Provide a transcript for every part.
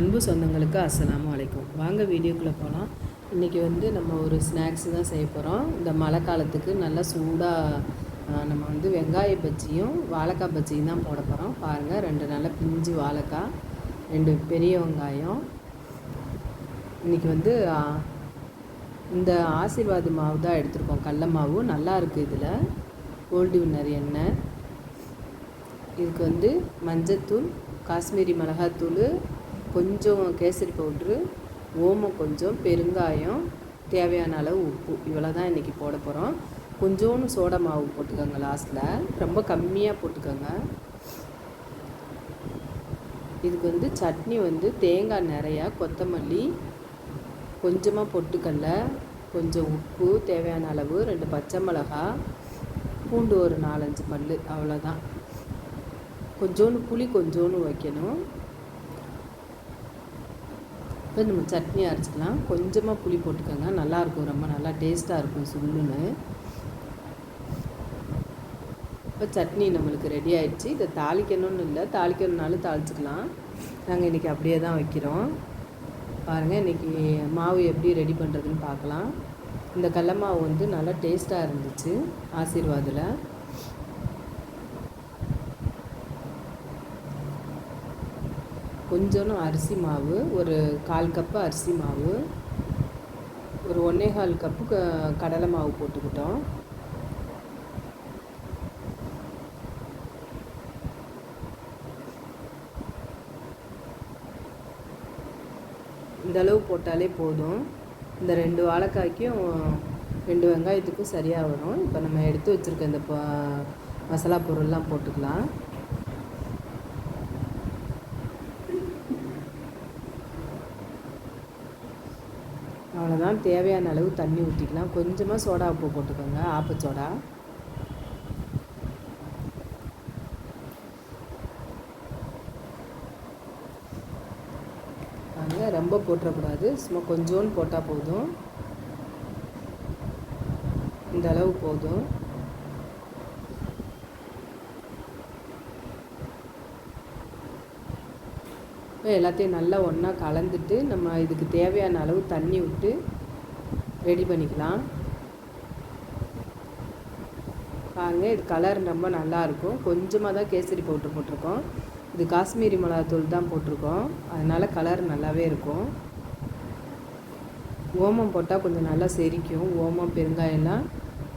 அன்பு சொந்தங்களுக்கு அஸ்லாம் வலைக்கும் வாங்க வீடியோக்குள்ளே போகலாம் இன்றைக்கி வந்து நம்ம ஒரு ஸ்நாக்ஸ் தான் செய்ய போகிறோம் இந்த மழை காலத்துக்கு நல்லா சூடாக நம்ம வந்து வெங்காய பஜ்ஜியும் வாழைக்காய் பஜ்ஜியும் தான் போட போகிறோம் பாருங்கள் ரெண்டு நல்லா பிஞ்சு வாழைக்காய் ரெண்டு பெரிய வெங்காயம். இன்றைக்கி வந்து இந்த ஆசீர்வாத் மாவு தான் எடுத்திருக்கோம். கடல மாவு. நல்லா இருக்குது இதில். கோல்டு வின்னர் எண்ணெய். இதுக்கு வந்து மஞ்சத்தூள் காஷ்மீரி மிளகாத்தூள் கொஞ்சம் கேசரி பவுட்ரு ஓமம் கொஞ்சம் பெருங்காயம் தேவையான அளவு உப்பு. இவ்வளோ தான் இன்றைக்கி போட போகிறோம் கொஞ்சோண்டு சோடா மாவு போட்டுக்கோங்க லாஸ்ட்டில் ரொம்ப கம்மியாக போட்டுக்கோங்க. இதுக்கு வந்து சட்னி வந்து தேங்காய் நிறையா கொத்தமல்லி கொஞ்சமாக பொட்டுக்கடலை கொஞ்சம் உப்பு தேவையான அளவு ரெண்டு பச்சை மிளகா பூண்டு ஒரு நாலஞ்சு பல் அவ்வளோதான் கொஞ்சோண்டு புளி கொஞ்சோண்டு வைக்கணும். இப்போ நம்ம சட்னி அரைச்சிக்கலாம். கொஞ்சமாக புளி போட்டுக்கோங்க. நல்லாயிருக்கும். ரொம்ப நல்லா டேஸ்ட்டாக இருக்கும் சுள்ளுன்னு இப்போ சட்னி நம்மளுக்கு ரெடி ஆயிடுச்சு. இதை தாளிக்கணும்னு இல்லை. தாளிக்கணும்னாலும் தாளிச்சிக்கலாம். நாங்கள் இன்றைக்கி அப்படியே தான் வைக்கிறோம். பாருங்கள் இன்றைக்கி மாவு எப்படி ரெடி பண்ணுறதுன்னு பார்க்கலாம். இந்த கடல மாவு வந்து நல்லா டேஸ்ட்டாக இருந்துச்சு. ஆசீர்வாதில். கொஞ்சோண்டு அரிசி மாவு ஒரு கால் கப்பு அரிசி மாவு ஒரு ஒன்றே கால் கப்பு க- கடலை மாவு போட்டுக்கிட்டோம். இந்த அளவு போட்டாலே போதும். இந்த ரெண்டு வாழைக்காய்க்கும் ரெண்டு வெங்காயத்துக்கும் சரியாக வரும். இப்போ நம்ம எடுத்து வச்சுருக்க இந்த ப- மசாலா பொருள்லாம் போட்டுக்கலாம். அவ்வளோதான் தேவையான அளவு தண்ணி ஊற்றிக்கலாம் கொஞ்சமாக சோடா உப்பு போட்டுக்கோங்க. ஆப்பச்சோடா சோடா. ரொம்ப போட்டுறக்கூடாது சும்மா கொஞ்சோன்னு போட்டால் போதும். இந்த அளவு போதும் இப்போ எல்லாத்தையும் நல்லா ஒன்றா கலந்துட்டு நம்ம இதுக்கு தேவையான அளவு தண்ணி விட்டு ரெடி பண்ணிக்கலாம். பாருங்க இது கலர் ரொம்ப நல்லா இருக்கும். கொஞ்சமாக தான் கேசரி பவுட்ரு போட்டிருக்கோம். இது காஷ்மீரி மிளகாத்தூள் தான் போட்டிருக்கோம். அதனால் கலர் நல்லாவே இருக்கும். ஓமம் போட்டால் கொஞ்சம் நல்லா செரிக்கும். ஓமம் பெருங்காயெல்லாம்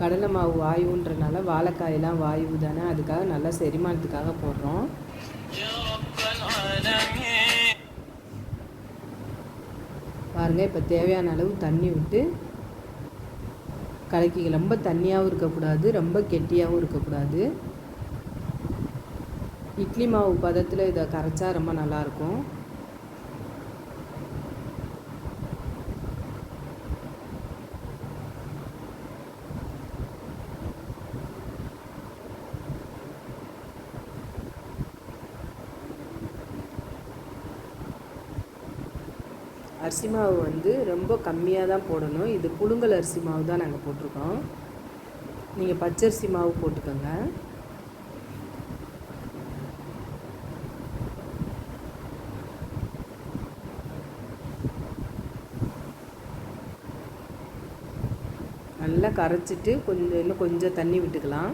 கடலை மாவு வாயுன்றனால வாழைக்காயெல்லாம் வாயு தானே அதுக்காக நல்லா செரிமானத்துக்காக போடுறோம். பாருங்க இப்போ தேவையான அளவு தண்ணி விட்டு கலக்கி ரொம்ப தண்ணியாகவும் இருக்கக்கூடாது ரொம்ப கெட்டியாகவும் இருக்கக்கூடாது. இட்லி மாவு பதத்தில் இதை கரைச்சா ரொம்ப நல்லாயிருக்கும் அரிசி மாவு வந்து ரொம்ப கம்மியாக தான் போடணும். இது புழுங்கல் அரிசி மாவு தான் நாங்கள் போட்டிருக்கோம். நீங்கள் பச்சரிசி மாவு போட்டுக்கோங்க. நல்லா கரைச்சிட்டு கொஞ்சம் இன்னும் கொஞ்சம் தண்ணி விட்டுக்கலாம்.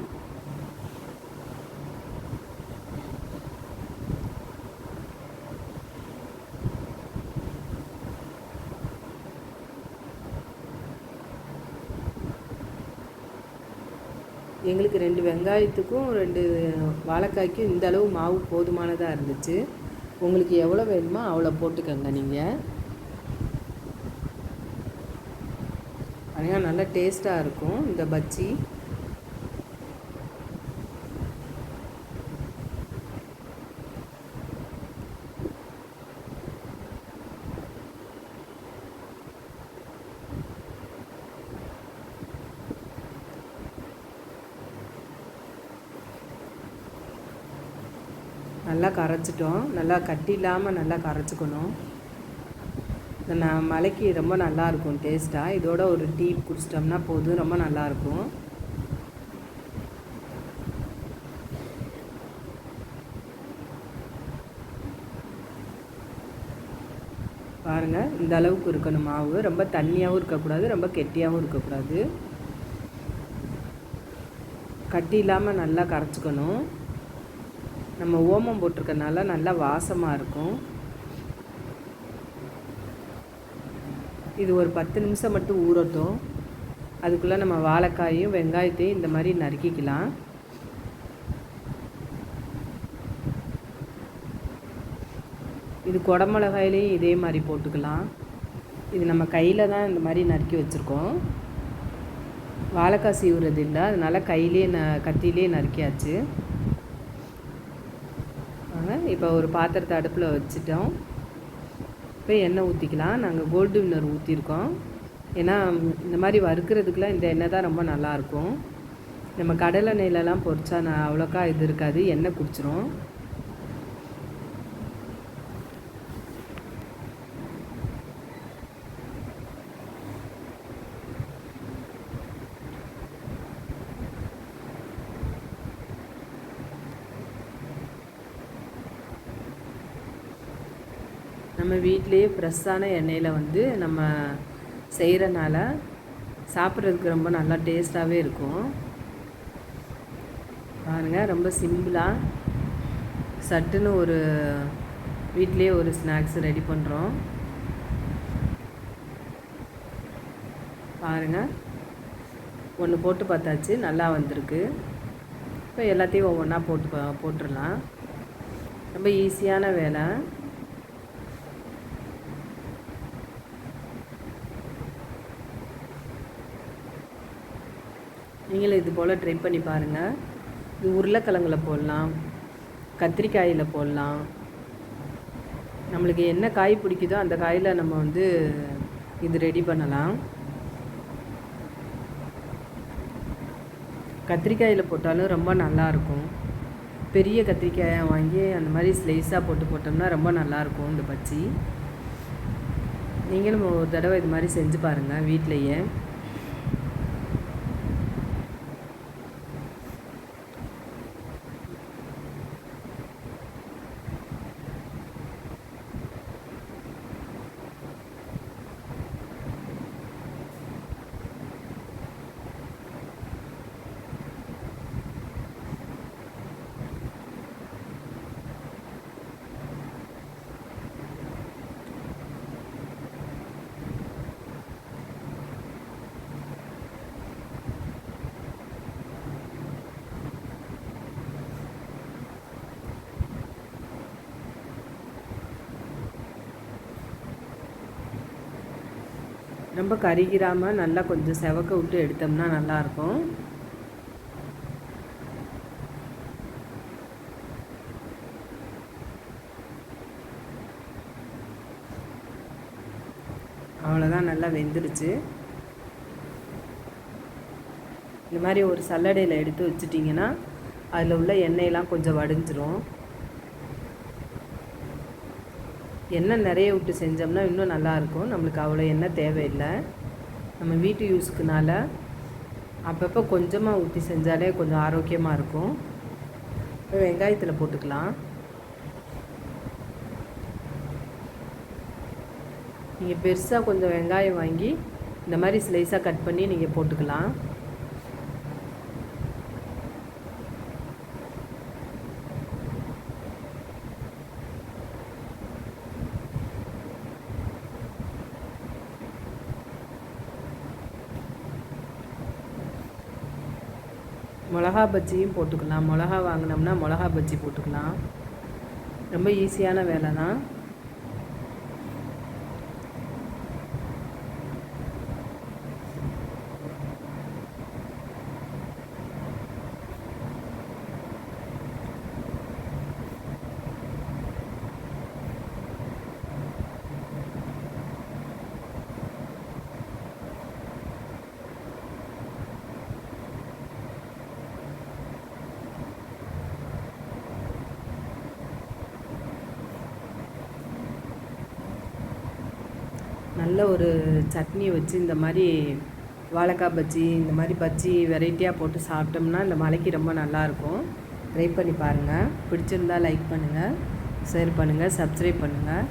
எங்களுக்கு ரெண்டு வெங்காயத்துக்கும் ரெண்டு வாழைக்காய்க்கும் இந்த அளவு மாவு போதுமானதாக இருந்துச்சு. உங்களுக்கு எவ்வளோ வேணுமோ அவ்வளோ போட்டுக்கோங்க நீங்கள் ஆனால் நல்லா டேஸ்ட்டாக இருக்கும் இந்த பஜ்ஜி. நல்லா கரைச்சிட்டோம். நல்லா கட்டி இல்லாமல் நல்லா கரைச்சிக்கணும். இந்த மலைக்கு ரொம்ப நல்லா இருக்கும் டேஸ்ட்டாக இதோட ஒரு டீ குடிச்சிட்டோம்னா போதும். ரொம்ப நல்லாயிருக்கும் பாருங்கள் இந்த அளவுக்கு இருக்கணும் மாவு. ரொம்ப தண்ணியாகவும் இருக்கக்கூடாது. ரொம்ப கெட்டியாகவும் இருக்கக்கூடாது. கட்டி இல்லாமல் நல்லா கரைச்சிக்கணும். நம்ம ஓமம் போட்டிருக்கனால நல்லா வாசமாக இருக்கும். இது ஒரு பத்து நிமிஷம் மட்டும் ஊறட்டும். அதுக்குள்ளே நம்ம வாழைக்காயும் வெங்காயத்தையும் இந்த மாதிரி நறுக்கிக்கலாம். இது குடமிளகாயிலையும் இதே மாதிரி போட்டுக்கலாம். இது நம்ம கையில் தான் இந்த மாதிரி நறுக்கி வச்சுருக்கோம். வாழைக்காய் சீவுறது இல்லை அதனால் கையிலே ந கத்திலே நறுக்கியாச்சு. இப்போ ஒரு பாத்திரத்தை அடுப்பில் வச்சுட்டோம். இப்போ எண்ணெய் ஊற்றிக்கலாம் நாங்கள் கோல்டு வின்னர் ஊற்றிருக்கோம் ஏன்னா இந்த மாதிரி வறுக்கிறதுக்குலாம் இந்த எண்ணெய் தான் ரொம்ப நல்லாயிருக்கும். நம்ம கடலை நெய்லலாம் பொரிச்சா நான் அவ்வளோக்கா இது இருக்காது. எண்ணெய் குடிச்சிரும். நம்ம வீட்டிலேயே ஃப்ரெஷ்ஷான எண்ணெயில் வந்து நம்ம செய்கிறனால சாப்பிட்றதுக்கு ரொம்ப நல்லா டேஸ்ட்டாகவே இருக்கும். பாருங்கள் ரொம்ப சிம்பிளாக சட்டுன்னு ஒரு வீட்டிலேயே ஒரு ஸ்நாக்ஸ் ரெடி பண்ணுறோம் பாருங்கள் ஒன்று போட்டு பார்த்தாச்சு நல்லா வந்திருக்கு. இப்போ எல்லாத்தையும் ஒவ்வொன்றா போட்டு போட்டுடலாம் ரொம்ப ஈஸியான வேலை. நீங்களும் இது போல் ட்ரை பண்ணி பாருங்கள் இது உருளைக்கிழங்கில் போடலாம். கத்திரிக்காயில் போடலாம். நம்மளுக்கு என்ன காய் பிடிக்குதோ அந்த காயில் நம்ம வந்து இது ரெடி பண்ணலாம். கத்திரிக்காயில் போட்டாலும் ரொம்ப நல்லாயிருக்கும் பெரிய கத்திரிக்காயை வாங்கி அந்த மாதிரி ஸ்லைஸாக போட்டு போட்டோம்னா ரொம்ப நல்லாயிருக்கும் இந்த பச்சி நீங்களும் ஒரு தடவை இது மாதிரி செஞ்சு பாருங்கள் வீட்லேயே. ரொம்ப கருகிராமல் நல்லா கொஞ்சம் செவக்க விட்டு எடுத்தோம்னா நல்லாயிருக்கும். அவ்வளோதான் நல்லா வெந்துருச்சு. இந்த மாதிரி ஒரு சல்லடையில் எடுத்து வச்சிட்டிங்கன்னா அதில் உள்ள எண்ணெயெல்லாம் கொஞ்சம் வடிஞ்சிரும். எண்ணெய் நிறைய விட்டு செஞ்சோம்னா இன்னும் நல்லாயிருக்கும். நம்மளுக்கு அவ்வளோ எண்ணெய் தேவையில்லை. நம்ம வீட்டு யூஸ்க்குனால அப்பப்போ கொஞ்சமாக ஊற்றி செஞ்சாலே கொஞ்சம் ஆரோக்கியமாக இருக்கும். இப்போ வெங்காயத்தில் போட்டுக்கலாம். நீங்கள் பெருசாக கொஞ்சம் வெங்காயம் வாங்கி இந்த மாதிரி ஸ்லைஸாக கட் பண்ணி நீங்கள் போட்டுக்கலாம். மிளகா பஜ்ஜியும் போட்டுக்கலாம். மிளகா வாங்கினோம்னா மிளகா பஜ்ஜி போட்டுக்கலாம். ரொம்ப ஈஸியான வேலை தான் நல்ல ஒரு சட்னி வச்சு இந்த மாதிரி வாழைக்காய் பஜ்ஜி இந்த மாதிரி பஜ்ஜி வெரைட்டியாக போட்டு சாப்பிட்டோம்னா இந்த மலைக்கு ரொம்ப நல்லாயிருக்கும் ட்ரை பண்ணி பாருங்கள் பிடிச்சிருந்தா லைக் பண்ணுங்கள் ஷேர் பண்ணுங்கள் சப்ஸ்கிரைப் பண்ணுங்கள்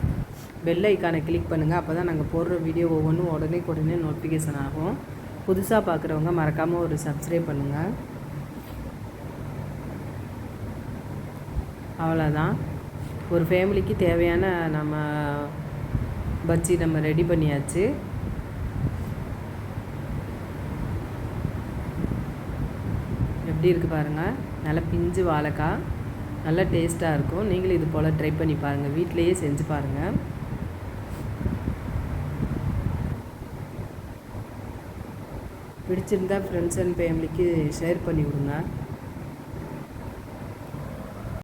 பெல் ஐக்கானை கிளிக் பண்ணுங்கள் அப்போ தான் நாங்கள் போடுற வீடியோ ஒவ்வொன்றும் உடனே உடனே நோட்டிஃபிகேஷன் ஆகும். புதுசாக பார்க்குறவங்க மறக்காமல் ஒரு சப்ஸ்கிரைப் பண்ணுங்கள் அவ்வளோதான் ஒரு ஃபேமிலிக்கு தேவையான நம்ம பஜ்ஜி நம்ம ரெடி பண்ணியாச்சு. எப்படி இருக்குது பாருங்கள் நல்லா பிஞ்சு வாழைக்காய். நல்லா டேஸ்ட்டாக இருக்கும். நீங்களும் இது போல் ட்ரை பண்ணி பாருங்கள் வீட்டிலையே செஞ்சு பாருங்கள் பிடிச்சிருந்தா ஃப்ரெண்ட்ஸ் அண்ட் ஃபேமிலிக்கு ஷேர் பண்ணி விடுங்க.